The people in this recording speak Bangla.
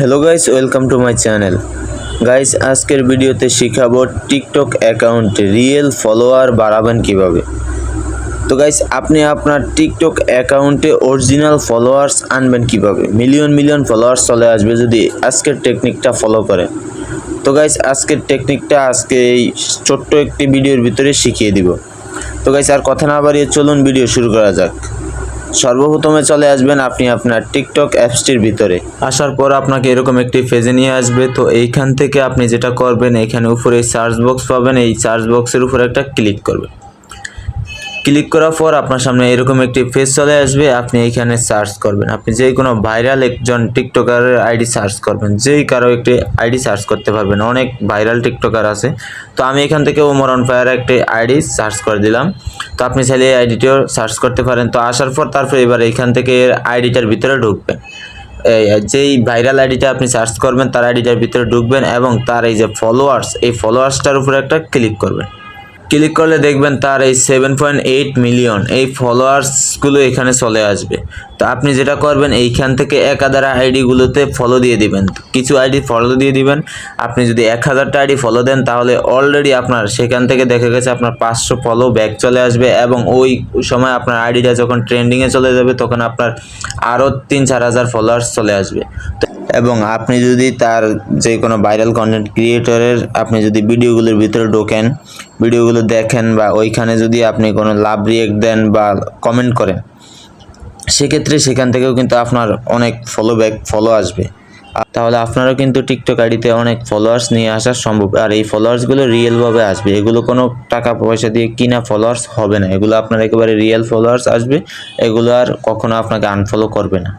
Hello guys welcome to my channel guys আজকের ভিডিওতে শেখাবো টিকটক অ্যাকাউন্টে রিয়েল ফলোয়ার বাড়াবেন কীভাবে? তো গাইস আপনি আপনার টিকটক অ্যাকাউন্টে অরিজিনাল ফলোয়ার্স আনবেন কীভাবে? মিলিয়ন মিলিয়ন ফলোয়ার্স চলে আসবে যদি আজকের টেকনিকটা ফলো করেন। তো গাইস আজকের টেকনিকটা আজকে এই ছোট্ট একটি ভিডিওর ভিতরে শিখিয়ে দিব। তো গাইস আর কথা না বাড়িয়ে চলুন, ভিডিও শুরু করা যাক। সর্বপ্রথমে চলে আসবেন আপনি আপনার টিকটক অ্যাপসটির ভিতরে। আসার পর আপনাকে এরকম একটি ফেজে নিয়ে আসবে। তো এইখান থেকে আপনি যেটা করবেন, এখানে উপরে সার্চ বক্স পাবেন। এই সার্চ বক্সের উপরে একটা ক্লিক করবেন। ক্লিক করার পর আপনার সামনে এরকম একটি পেজ চলে আসবে, আপনি এইখানে সার্চ করবেন। আপনি যে কোনো ভাইরাল একজন টিকটকারের আইডি সার্চ করবেন। যেই কারও একটি আইডি সার্চ করতে পারবেন। অনেক ভাইরাল টিকটকার আছে। তো আমি এখান থেকে ওমর অন ফায়ার একটি আইডি সার্চ করে দিলাম। তো আপনি চাইলে এই আইডিটিও সার্চ করতে পারেন। তো আসার পর তারপরে এবার এইখান থেকে আইডিটার ভিতরে ঢুকবেন। যেই ভাইরাল আইডিটা আপনি সার্চ করবেন, তার আইডিটার ভিতরে ঢুকবেন এবং তার এই যে ফলোয়ার্স এই ফলোয়ার্সটার উপরে একটা ক্লিক করবেন। ক্লিক করলে দেখবেন তার এই সেভেন পয়েন্ট এইট মিলিয়ন এই ফলোয়ার্সগুলো এখানে চলে আসবে। তো আপনি যেটা করবেন, এইখান থেকে এক হাজার আইডিগুলোতে ফলো দিয়ে দিবেন। কিছু আইডি ফলো দিয়ে দিবেন। আপনি যদি এক হাজারটা আইডি ফলো দেন, তাহলে অলরেডি আপনার সেখান থেকে দেখা গেছে আপনার পাঁচশো ফলো ব্যাক চলে আসবে এবং ওই সময় আপনার আইডিটা যখন ট্রেন্ডিংয়ে চলে যাবে, তখন আপনার আরও তিন চার হাজার ফলোয়ার্স চলে আসবে। তো এবং আপনি যদি তার যে কোনো ভাইরাল কন্টেন্ট ক্রিয়েটরের আপনি যদি ভিডিওগুলোর ভিতরে ঢোকেন ভিডিওগুলো দেখেন বা ওইখানে যদি আপনি কোনো লাভ রিয়েক্ট দেন বা কমেন্ট করেন, সেক্ষেত্রে সেখান থেকেও কিন্তু আপনার অনেক ফলো ব্যাক ফলো আসবে। তাহলে আপনারও কিন্তু টিকটক আইডিতে অনেক ফলোয়ার্স নিয়ে আসা সম্ভব। আর এই ফলোয়ার্সগুলো রিয়েলভাবে আসবে। এগুলো কোনো টাকা পয়সা দিয়ে কিনা ফলোয়ার্স হবে না। এগুলো আপনার একেবারে রিয়েল ফলোয়ার্স আসবে। এগুলো আর কখনো আপনাকে আনফলো করবে না।